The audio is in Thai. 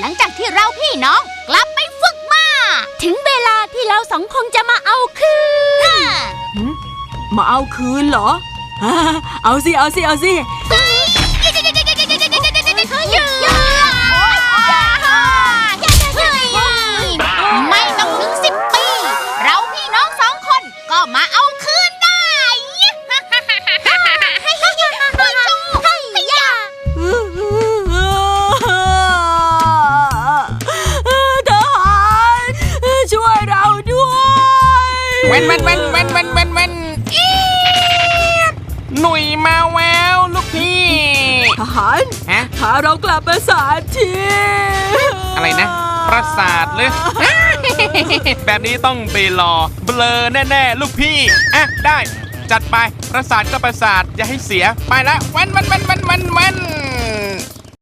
หลังจากที่เราพี่น้องกลับไปฝึกมา ถึงเวลาที่เราสองคงจะมาเอาคืนมาเอาคืนเหรออ่าเอาสิ เอาสิ เอาสิ เว้นเว้นเว้นเว้นเว้นเว้นเว้นอี๊ดหนุ่ยมาแววลูกพี่ ทหารฮะ พาเรากลับมาสารทีอะไรนะ ประสาทหรือ แบบนี้ต้องไปรอ เบลอแน่ๆ ลูกพี่ อะ ได้ จัดไป ประสาทก็ประสาท อย่าให้เสีย ไปละเว้นเว้นเว้นเว้นเว้นเว้น